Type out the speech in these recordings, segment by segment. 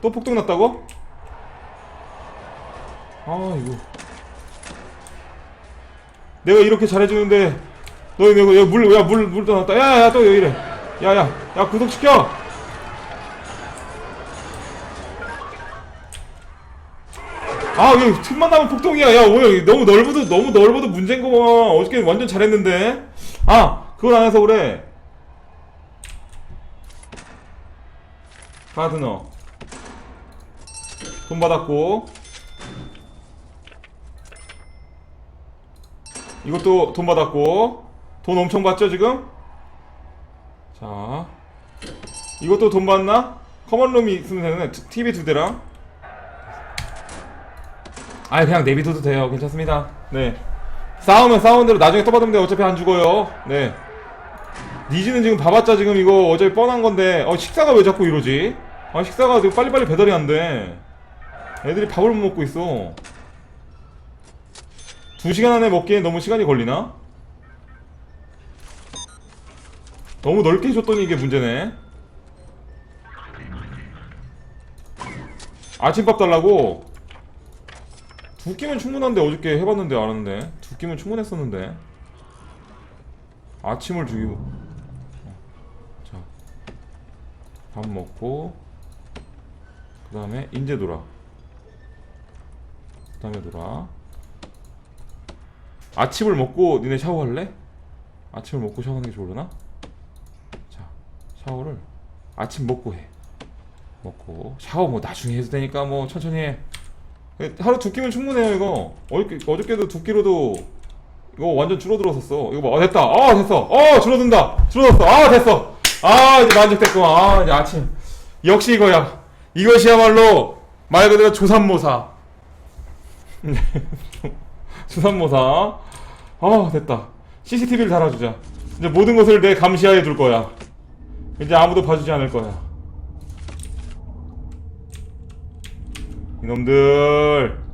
또 폭동 났다고? 아 이거. 내가 이렇게 잘해주는데 너 이거 물야물물 떠났다. 야야야 또왜 이래? 야야 야 구독시켜! 아 이거 틈만 나면 폭동이야. 야 뭐야 너무 넓어도 너무 넓어도 문제인 거만 어저께 완전 잘했는데. 아 그걸 안 해서 그래. 가드너 돈 받았고. 이것도 돈 받았고. 돈 엄청 받죠 지금? 자. 이것도 돈 받나? 커먼룸이 있으면 되네 TV 두 대랑. 아니 그냥 내비둬도 돼요. 괜찮습니다. 네. 싸우면 싸우는 대로 나중에 또 받으면 돼 어차피 안 죽어요. 네. 니지는 지금 봐봤자 지금 이거 어차피 뻔한 건데 어 식사가 왜 자꾸 이러지? 아 식사가 지금 빨리빨리 배달이 안돼 애들이 밥을 못 먹고 있어 두 시간 안에 먹기엔 너무 시간이 걸리나? 너무 넓게 해줬더니 이게 문제네 아침밥 달라고? 두 끼면 충분한데 어저께 해봤는데 알았는데 두 끼면 충분했었는데 아침을 어. 자밥 먹고 그 다음에 인제 놀아 그 다음에 놀아 아침을 먹고 니네 샤워할래? 아침을 먹고 샤워하는 게 좋으려나? 자 샤워를 아침 먹고 해. 먹고. 샤워 뭐 나중에 해도 되니까 뭐 천천히 해. 하루 두 끼면 충분해요 이거. 어저께, 어저께도 두 끼로도 이거 완전 줄어들었었어. 이거 봐. 아, 됐다. 아 됐어. 어 줄어든다. 줄어들었어. 아 됐어. 아 이제 만족됐구만. 아 이제 아침. 역시 이거야. 이것이야말로 말 그대로 조산모사 조산모사. 아 됐다. CCTV를 달아주자. 이제 모든 것을 내 감시하에 둘 거야. 이제 아무도 봐주지 않을 거야. 이놈들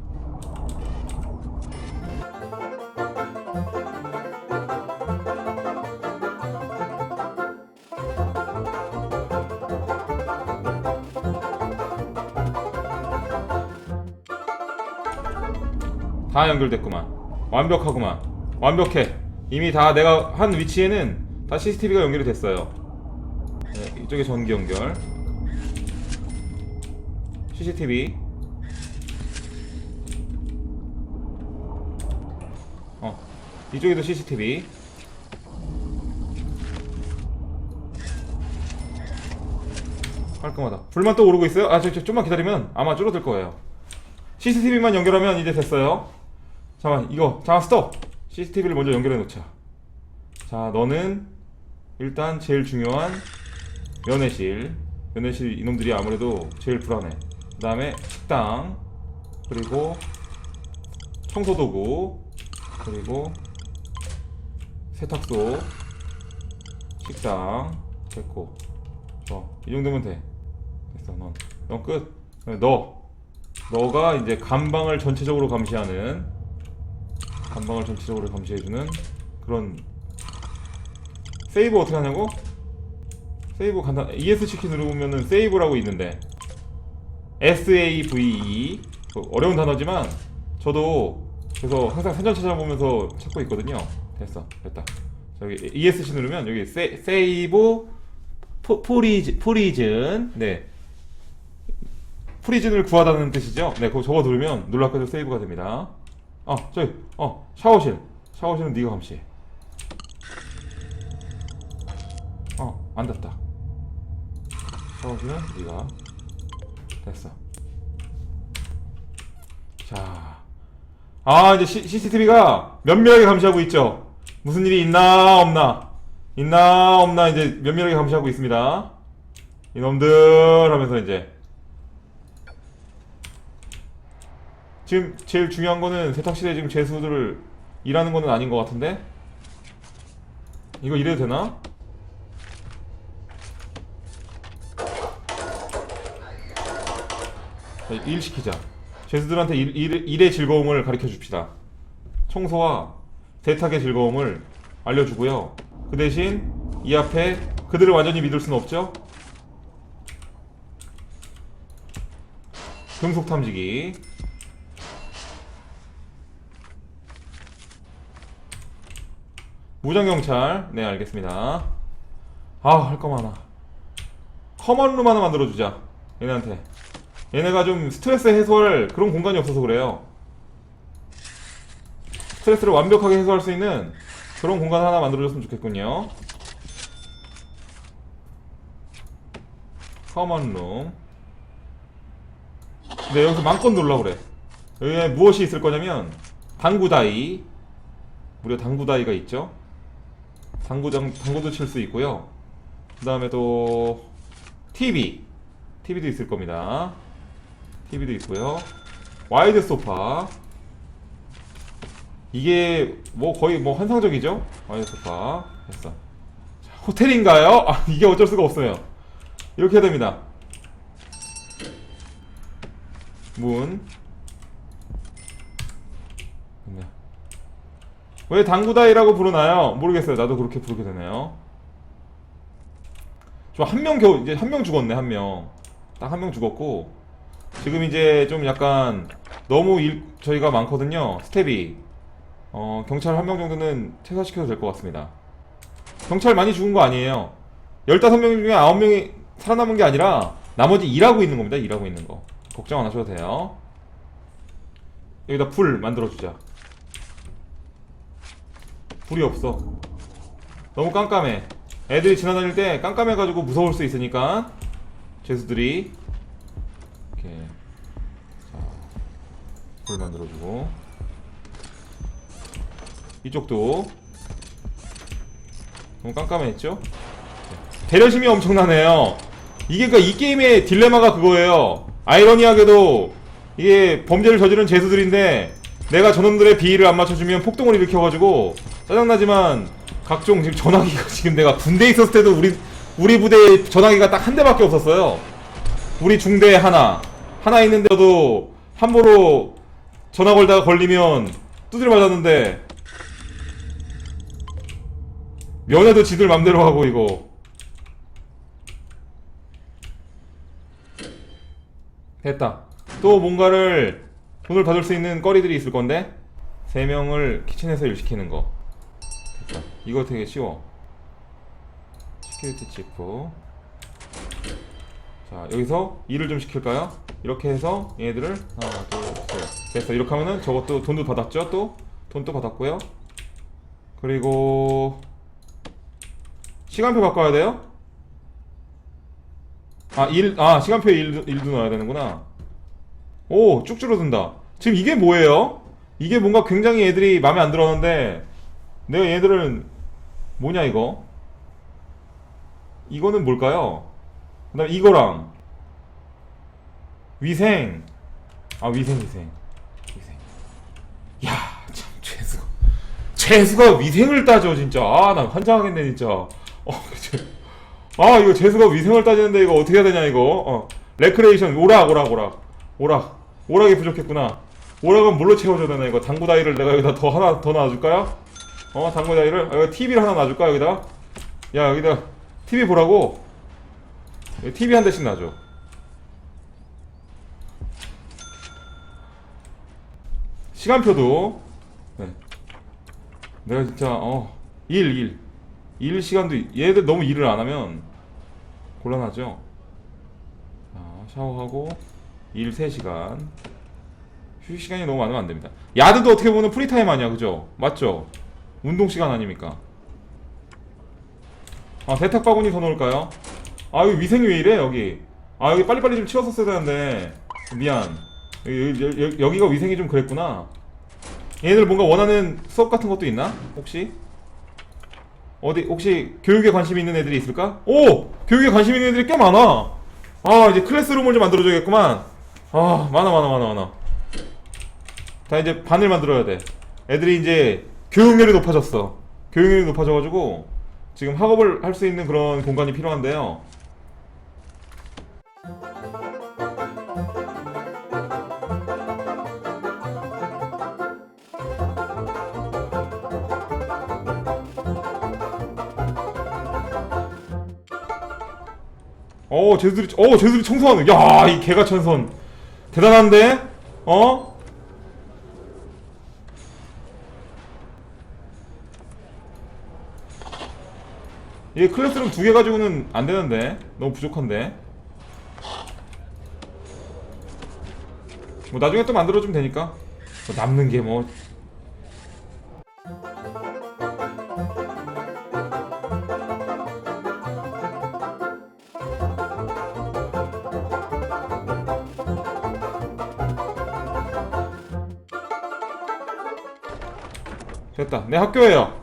다 연결됐구만. 완벽하구만. 완벽해. 이미 다 내가 한 위치에는 다 CCTV가 연결이 됐어요. 네, 이쪽에 전기 연결. CCTV 어 이쪽에도 CCTV 깔끔하다. 불만 또 오르고 있어요? 아 저, 저 좀만 기다리면 아마 줄어들 거예요. CCTV만 연결하면 이제 됐어요 잠깐 이거 잠깐 스톱! CCTV를 먼저 연결해 놓자. 자 너는 일단 제일 중요한 면회실. 면회실 이놈들이 아무래도 제일 불안해. 그 다음에 식당 그리고 청소도구 그리고 세탁소 식당 됐고 어 이 정도면 돼. 됐어 넌넌끝. 너. 너가 이제 감방을 전체적으로 감시하는 감방을 전체적으로 감시해주는 그런 세이브 어떻게 하냐고? 세이브 간단 ESC 키 누르면은 세이브라고 있는데. SAVE 그 어려운 단어지만 저도 그래서 항상 선전 찾아보면서 찾고 있거든요. 됐어. 됐다. 저기 ESC 누르면 여기 세, 세이브 포, 포리즈, 포리즌. 네. 프리즌을 구하다는 뜻이죠. 네 그거 저거 누르면 놀랍게도 세이브가 됩니다 어 저기 어 샤워실. 샤워실은 네가 감시해. 어 앉았다. 샤워실은 네가. 됐어. 자아 이제 시, CCTV가 면밀하게 감시하고 있죠? 무슨 일이 있나 없나? 있나 없나 이제 면밀하게 감시하고 있습니다. 이놈들 하면서 이제 지금 제일 중요한 거는 세탁실에 지금 제수들을 일하는 거는 아닌 것 같은데? 이거 이래도 되나? 자, 일 시키자. 제수들한테 일, 일, 일의 즐거움을 가르쳐 줍시다. 청소와 세탁의 즐거움을 알려주고요. 그 대신 이 앞에 그들을 완전히 믿을 수는 없죠? 금속 탐지기. 무장경찰. 네, 알겠습니다. 아, 할 거 많아. 커먼룸 하나 만들어주자. 얘네한테. 얘네가 좀 스트레스 해소할 그런 공간이 없어서 그래요. 스트레스를 완벽하게 해소할 수 있는 그런 공간 하나 만들어줬으면 좋겠군요. 커먼룸. 네, 여기서 마음껏 놀라 그래. 여기에 무엇이 있을 거냐면, 당구다이. 무려 당구다이가 있죠. 당구장, 당구도 칠 수 있고요. 그 다음에 또, TV. TV도 있을 겁니다. TV도 있고요. 와이드 소파. 이게 뭐 거의 뭐 환상적이죠? 와이드 소파. 됐어. 자, 호텔인가요? 아, 이게 어쩔 수가 없어요. 이렇게 해야 됩니다. 문. 왜 당구다이라고 부르나요? 모르겠어요. 나도 그렇게 부르게 되네요. 저 한 명 겨우 이제 한 명 죽었네 한 명. 딱 한 명 죽었고 지금 이제 좀 약간 너무 일 저희가 많거든요. 스텝이 어 경찰 한 명 정도는 퇴사시켜도 될 것 같습니다. 경찰 많이 죽은 거 아니에요. 15명 중에 9명이 살아남은 게 아니라 나머지 일하고 있는 겁니다. 일하고 있는 거. 걱정 안 하셔도 돼요. 여기다 불 만들어주자. 불이 없어. 너무 깜깜해. 애들이 지나다닐 때 깜깜해가지고 무서울 수 있으니까 죄수들이 이렇게 자, 불 만들어주고 이쪽도 너무 깜깜했죠? 배려심이 엄청나네요. 이게 그러니까 이 게임의 딜레마가 그거예요. 아이러니하게도 이게 범죄를 저지른 죄수들인데 내가 저놈들의 비위를 안 맞춰주면 폭동을 일으켜가지고 짜증나지만 각종 지금 전화기가 지금 내가 군대에 있었을 때도 우리 우리 부대에 전화기가 딱 한 대밖에 없었어요. 우리 중대에 하나 하나 있는데도 함부로 전화 걸다가 걸리면 두드려 맞았는데 면회도 지들 맘대로 하고 이거 됐다. 또 뭔가를 돈을 받을 수 있는 거리들이 있을 건데 세 명을 키친에서 일 시키는 거. 됐다. 이거 되게 쉬워. 시큐리티 치프. 자 여기서 일을 좀 시킬까요? 이렇게 해서 얘네들을 하나 둘셋 됐어. 이렇게 하면은 저것도 돈도 받았죠? 또 돈도 받았고요. 그리고 시간표 바꿔야 돼요? 아, 일, 아, 시간표에 일, 일도 넣어야 되는구나. 오, 쭉 줄어든다. 지금 이게 뭐예요? 이게 뭔가 굉장히 애들이 마음에 안 들었는데, 내가 얘들은, 뭐냐, 이거? 이거는 뭘까요? 그 다음에 이거랑, 위생. 아, 위생, 위생. 위생. 야, 참, 죄수가. 재수가 위생을 따져, 진짜. 아, 나 환장하겠네, 진짜. 어, 그치. 아 이거 재수가 위생을 따지는데 이거 어떻게 해야 되냐 이거 어 레크레이션 오락 오락 오락 오락. 오락이 부족했구나. 오락은 뭘로 채워줘야 되나 이거? 당구다이를 내가 여기다 더 하나 더 놔줄까요? 어 당구다이를? 아, 여기 TV를 하나 놔줄까 여기다? 야 여기다. TV 보라고. 여기 TV 한 대씩 놔줘. 시간표도. 네. 내가 진짜 어 일 일. 일 시간도 얘들 너무 일을 안 하면 곤란하죠. 자, 샤워하고 일 3시간. 휴식 시간이 너무 많으면 안 됩니다. 야드도 어떻게 보면 프리타임 아니야, 그죠? 맞죠? 운동 시간 아닙니까? 아, 세탁 바구니 더 넣을까요? 아, 여기 위생이 왜 이래, 여기? 아, 여기 빨리빨리 좀 치웠었어야 되는데. 미안. 여기, 여기, 가 위생이 좀 그랬구나. 얘네들 뭔가 원하는 수업 같은 것도 있나? 혹시? 어디 혹시 교육에 관심 있는 애들이 있을까? 오! 교육에 관심 있는 애들이 꽤 많아. 아 이제 클래스룸을 좀 만들어줘야겠구만. 아 많아 많아 많아 많아. 자 이제 반을 만들어야 돼. 애들이 이제 교육열이 높아졌어. 교육열이 높아져가지고 지금 학업을 할 수 있는 그런 공간이 필요한데요. 어, 쟤들이, 어, 쟤들이 청소하는. 야, 이 개가 천선. 대단한데? 어? 이게 클래스룸 두 개 가지고는 안 되는데 너무 부족한데 뭐 나중에 또 만들어주면 되니까 뭐 남는 게뭐 됐다. 내 학교예요.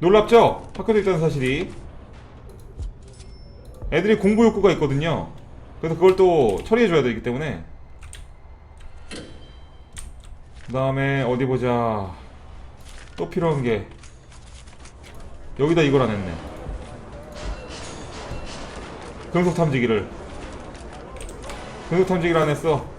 놀랍죠? 학교도 있다는 사실이. 애들이 공부 욕구가 있거든요. 그래서 그걸 또 처리해줘야 되기 때문에. 그 다음에 어디 보자. 또 필요한 게. 여기다 이걸 안 했네. 금속 탐지기를. 금속 탐지기를 안 했어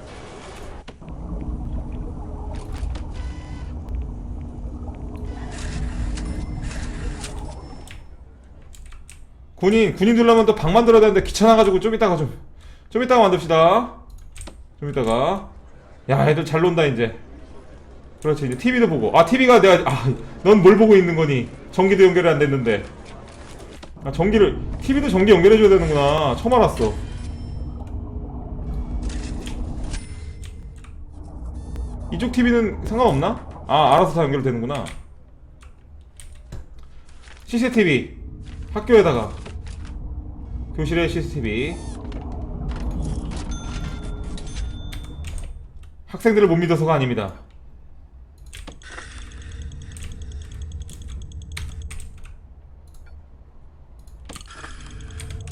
군인 군인 들려면 또 방 만들어야 되는데 귀찮아가지고 좀 이따가 좀좀 이따가 만듭시다. 좀 이따가. 야 애들 잘 논다 이제. 그렇지 이제 TV도 보고. 아 TV가 내가 아 넌 뭘 보고 있는 거니? 전기도 연결이 안 됐는데. 아 전기를 TV도 전기 연결해줘야 되는구나. 처음 알았어. 이쪽 TV는 상관없나? 아 알아서 다 연결되는구나. CCTV 학교에다가 교실에 CCTV 학생들을 못 믿어서가 아닙니다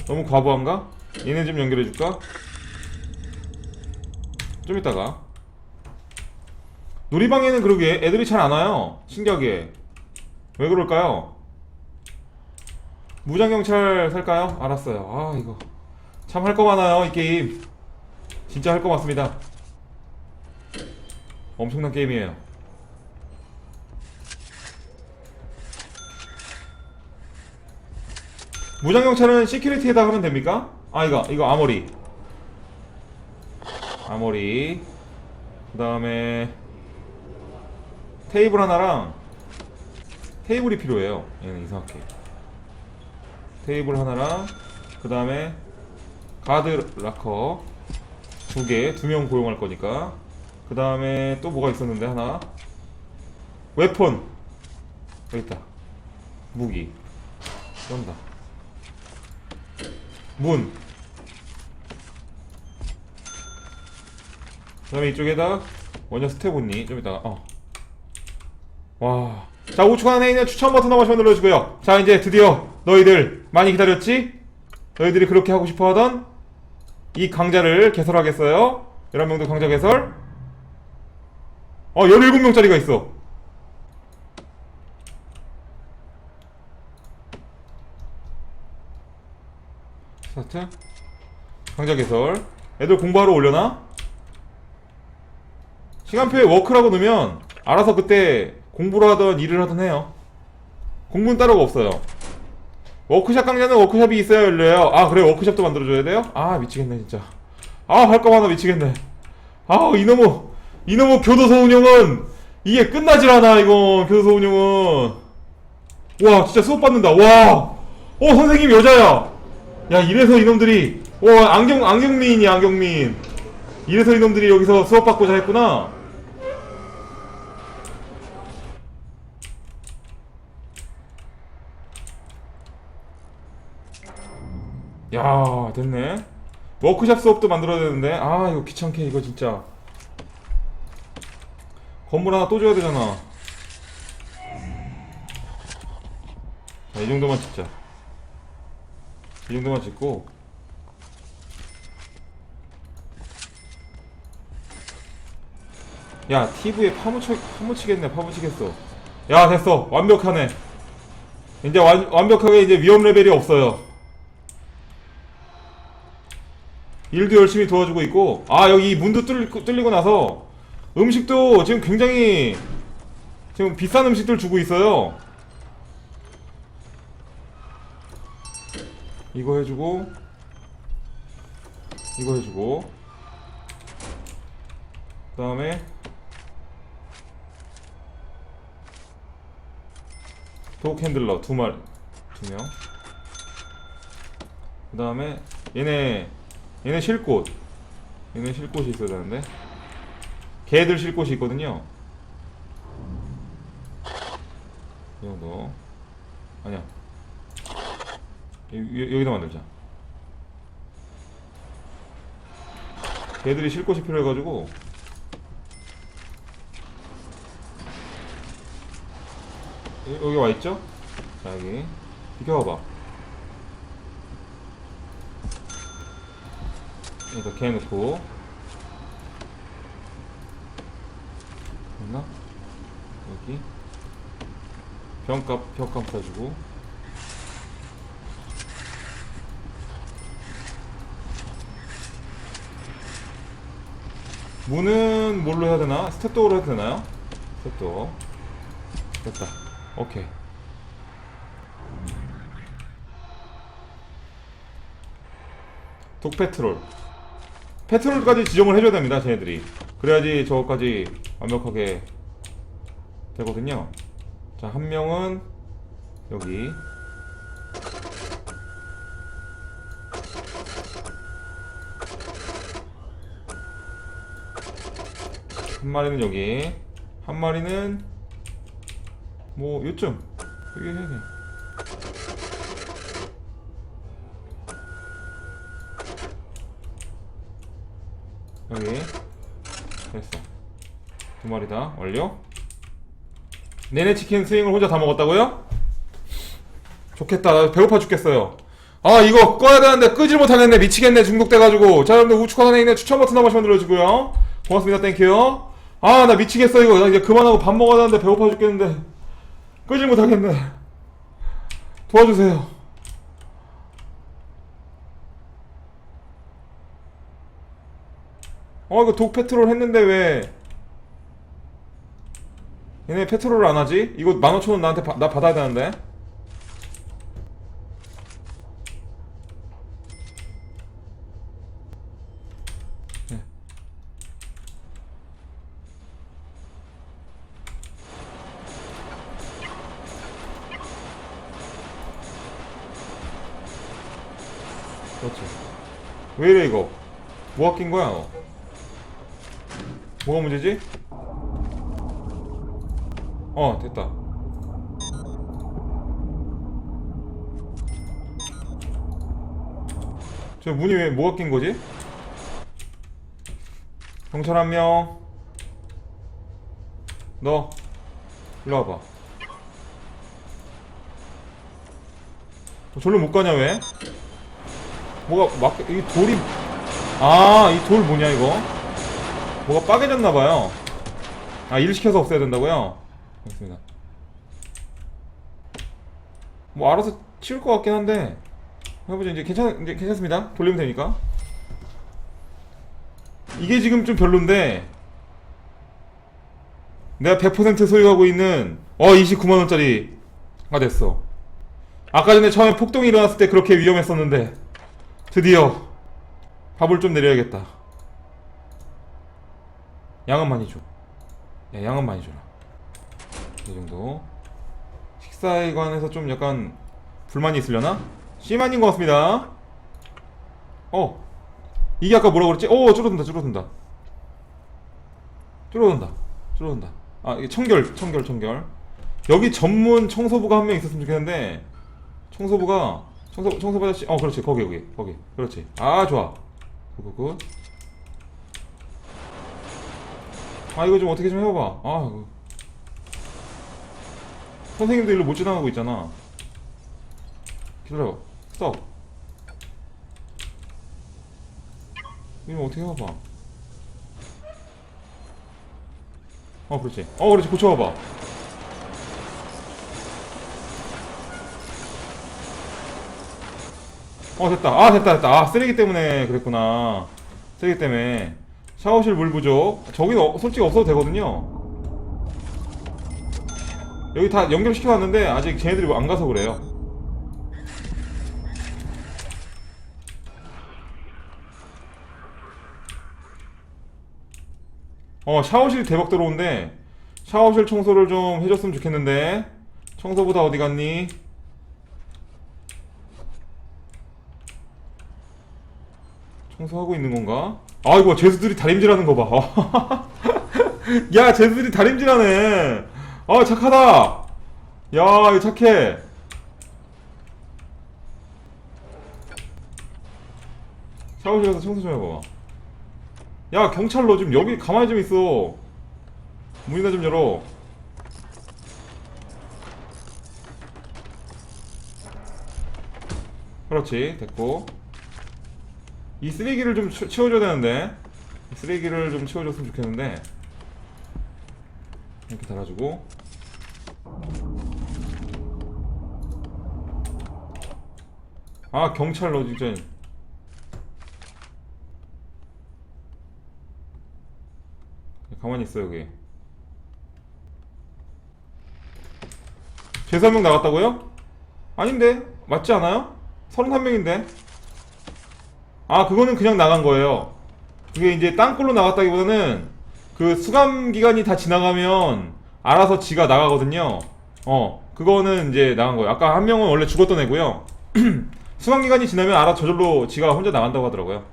너무 과부한가? 얘네 좀 연결해줄까? 좀 이따가 놀이방에는 그러게 애들이 잘 안 와요 신기하게 왜 그럴까요? 무장경찰 살까요? 알았어요. 아 이거. 참 할 거 많아요 이 게임. 진짜 할 거 많습니다. 엄청난 게임이에요. 무장경찰은 시큐리티에다 하면 됩니까? 아 이거 이거 아머리. 아머리. 그 다음에 테이블 하나랑 테이블이 필요해요. 얘는 이상하게 테이블 하나랑 그 다음에 가드 락커 두 개, 두 명 고용할 거니까. 그 다음에 또 뭐가 있었는데 하나? 웨폰. 여기 있다. 무기. 쩐다. 문. 그 다음에 이쪽에다 원자 스테보니? 좀 이따가. 어. 와. 자 우측 안에 있는 추천 버튼 한 번씩 눌러주고요. 자 이제 드디어 너희들 많이 기다렸지? 너희들이 그렇게 하고 싶어하던 이 강좌를 개설하겠어요. 11명도 강좌 개설. 어 17명짜리가 있어. 스타트 강좌 개설 애들 공부하러 올려나? 시간표에 워크라고 넣으면 알아서 그때 공부를 하던 일을 하던 해요. 공부는 따로가 없어요. 워크샵 강좌는 워크샵이 있어야 열려요. 아 그래. 워크샵도 만들어줘야 돼요? 아 미치겠네 진짜. 아 할거 많아. 미치겠네. 아 이놈의 이놈의 교도소 운영은 이게 끝나질 않아 이거 교도소 운영은. 와 진짜 수업 받는다. 와 어 선생님 여자야. 야 이래서 이놈들이 와 안경 안경미인이 안경미인 이래서 이놈들이 여기서 수업 받고자 했구나 야 됐네. 워크샵 수업도 만들어야 되는데. 아 이거 귀찮게 이거 진짜. 건물 하나 또 줘야 되잖아. 자, 이 정도만 찍자. 이 정도만 짓고. 야 TV에 파묻혀, 파묻히겠네 파묻히겠어. 야 됐어. 완벽하네. 이제 완, 완벽하게 이제 위험 레벨이 없어요 일도 열심히 도와주고 있고 아 여기 이 문도 뚫리고, 뚫리고 나서 음식도 지금 굉장히 지금 비싼 음식들 주고 있어요 이거 해주고 이거 해주고 그 다음에 독 핸들러 두 말, 두 명. 그 다음에 얘네 곳. 얘네 쉴 곳이 있어야 되는데. 개들 쉴 곳이 있거든요. 이 정도. 아니야. 여기, 여기다 만들자. 개들이 쉴 곳이 필요해가지고 여- 여기 와 있죠? 자 여기 비켜봐봐. 개 넣고. 됐나? 여기. 병값 벽값 사주고. 문은 뭘로 해야 되나? 스텝도어로 해도 되나요? 스텝도어. 됐다. 오케이. 독페트롤 페트롤까지 지정을 해줘야 됩니다 쟤네들이. 그래야지 저거까지 완벽하게 되거든요. 자 한 명은 여기. 한 마리는 여기. 한 마리는 뭐 요쯤. 여기 해야 돼 여기. 됐어. 두 마리다. 완료. 내내 치킨 스윙을 혼자 다 먹었다고요? 좋겠다. 나 배고파 죽겠어요. 아 이거 꺼야 되는데 끄질 못하겠네. 미치겠네. 중독돼가지고. 자 여러분들 우측 하단에 있는 추천 버튼 한 번씩 눌러주고요. 고맙습니다. 땡큐. 아 나 미치겠어 이거. 나 이제 그만하고 밥 먹어야 되는데 배고파 죽겠는데. 끄질 못하겠네. 도와주세요 어 이거 독 페트롤 했는데 왜? 얘네 페트롤을 안 하지? 이거 15,000원 나한테 바- 나 받아야 되는데. 네. 그렇지. 왜 이래 이거? 뭐가 낀 거야 너 뭐가 문제지? 어 됐다 저 문이 왜 뭐가 낀 거지? 경찰 한명 너 일로 와봐 어, 절로 못 가냐 왜? 뭐가 막 이 돌이 아 이 돌 뭐냐 이거 뭐가 빠개졌나봐요. 아 일 시켜서 없애야 된다고요? 알겠습니다. 뭐 알아서 치울 것 같긴 한데 해보죠. 이제 괜찮 이제 괜찮습니다. 돌리면 되니까. 이게 지금 좀 별론데 내가 100% 소유하고 있는 어 29만 원짜리가 됐어. 아까 전에 처음에 폭동이 일어났을 때 그렇게 위험했었는데 드디어 밥을 좀 내려야겠다 양은 많이 줘. 야, 양은 많이 줘라. 이 정도. 식사에 관해서 좀 약간 불만이 있으려나? 씨만인 것 같습니다. 어. 이게 아까 뭐라고 그랬지? 오 줄어든다 줄어든다. 줄어든다 줄어든다. 아 이게 청결 청결 청결. 여기 전문 청소부가 한 명 있었으면 좋겠는데 청소부가 청소 청소부 아저씨 어 그렇지. 거기 거기 거기. 그렇지. 아 좋아. 굿굿굿 아 이거 좀 어떻게 좀 해봐봐. 아 이거. 선생님도 일로 못 지나가고 있잖아. 기다려 스톱. 이거 어떻게 해봐봐. 어 그렇지. 어 그렇지. 고쳐봐봐. 어 됐다. 아 됐다 됐다. 아 쓰레기 때문에 그랬구나. 쓰레기 때문에 샤워실 물 부족. 저기는 어- 솔직히 없어도 되거든요. 여기 다 연결시켜놨는데 아직 쟤네들이 안 가서 그래요. 어 샤워실 대박 들어온데 샤워실 청소를 좀 해줬으면 좋겠는데. 청소보다 어디 갔니? 청소하고 있는 건가? 아이고 제수들이 다림질하는 거 봐. 야 제수들이 다림질하네. 아 착하다. 야 착해. 샤워실에서 청소 좀 해봐. 야 경찰 너좀 여기 가만히 좀 있어. 문이나 좀 열어. 그렇지 됐고. 이 쓰레기를 좀 치- 치워줘야 되는데. 이 쓰레기를 좀 치워줬으면 좋겠는데. 이렇게 달아주고. 아 경찰 너 진짜 가만히 있어 여기. 죄수 한명 나갔다고요? 아닌데? 맞지 않아요? 31명인데 아 그거는 그냥 나간 거예요. 그게 이제 땅굴로 나갔다기보다는 그 수감 기간이 다 지나가면 알아서 지가 나가거든요. 어 그거는 이제 나간 거예요. 아까 한 명은 원래 죽었던 애고요. 수감 기간이 지나면 알아 저절로 지가 혼자 나간다고 하더라고요.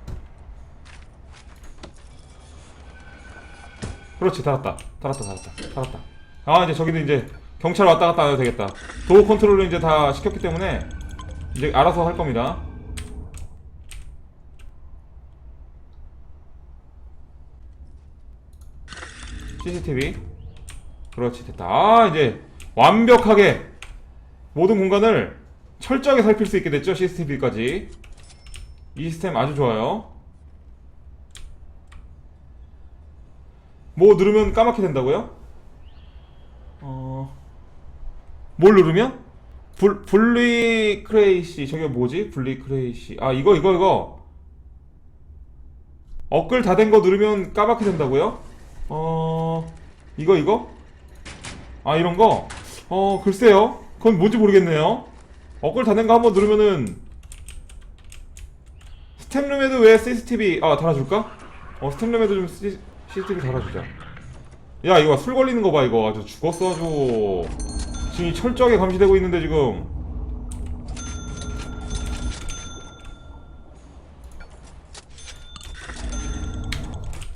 그렇지 달았다. 달았다 달았다. 달았다. 아 이제 저기는 이제 경찰 왔다 갔다 안 해도 되겠다. 도어 컨트롤을 이제 다 시켰기 때문에 이제 알아서 할 겁니다 CCTV 그렇지 됐다 아 이제 완벽하게 모든 공간을 철저하게 살필 수 있게 됐죠 CCTV까지 이 시스템 아주 좋아요 뭐 누르면 까맣게 된다고요? 어... 뭘 누르면? 불, 블리크레이시 저게 뭐지? 블리크레이시 아 이거 이거 이거 업글 다 된 거 누르면 까맣게 된다고요? 어... 이거 이거? 아 이런 거? 어 글쎄요 그건 뭔지 모르겠네요 다된거 한번 누르면은 스탬룸에도 왜 CCTV 아 달아줄까? 어 스탬룸에도 좀 C, CCTV 달아주자 야 이거 술 걸리는 거 봐 이거 아주 죽었어 아주 지금 철저하게 감시되고 있는데 지금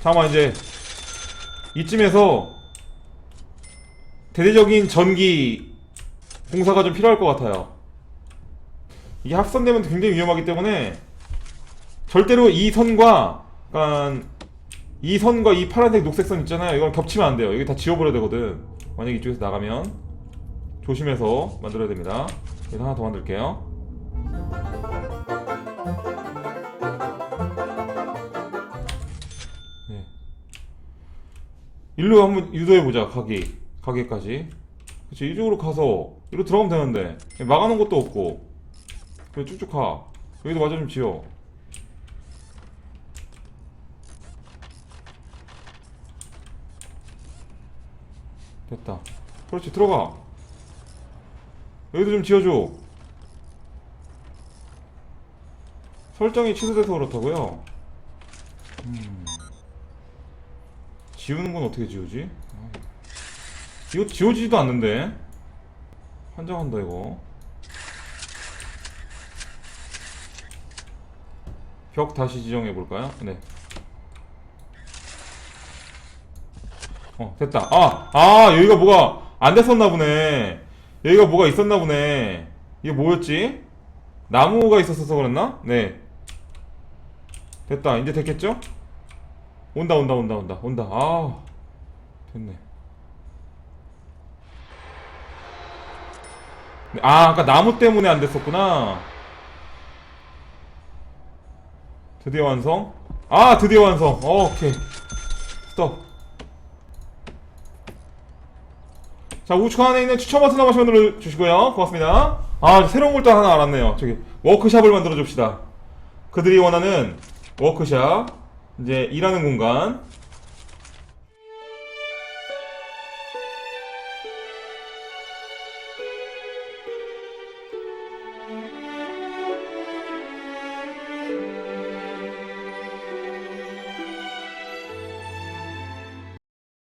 잠깐만 이제 이쯤에서 대대적인 전기 공사가 좀 필요할 것 같아요. 이게 합선되면 굉장히 위험하기 때문에 절대로 이 선과 약간 이 선과 이 파란색 녹색 선 있잖아요. 이건 겹치면 안 돼요. 여기 다 지워버려야 되거든. 만약에 이쪽에서 나가면 조심해서 만들어야 됩니다. 그래서 하나 더 만들게요. 네. 일로 한번 유도해보자 가게 가게까지. 그치 이쪽으로 가서 이리로 들어가면 되는데. 막아놓은 것도 없고. 그래 쭉쭉 가. 여기도 마저 좀 지어. 됐다. 그렇지 들어가. 여기도 좀 지어줘. 설정이 취소돼서 그렇다고요? 음. 지우는 건 어떻게 지우지? 아, 이거 지워지지도 않는데 환장한다 이거 벽 다시 지정해 볼까요? 네. 어 됐다. 아, 아 여기가 뭐가 안 됐었나 보네. 여기가 뭐가 있었나 보네. 이게 뭐였지? 나무가 있었어서 그랬나? 네. 됐다. 이제 됐겠죠? 온다 온다 온다 온다 온다. 아 됐네. 아 아까 나무 때문에 안 됐었구나. 드디어 완성. 아 드디어 완성. 어, 오케이. 스톱. 자 우측 안에 있는 추천 버튼 한 번씩 눌러 주시고요. 고맙습니다. 아 새로운 걸 또 하나 알았네요. 저기 워크샵을 만들어 줍시다. 그들이 원하는 워크샵 이제 일하는 공간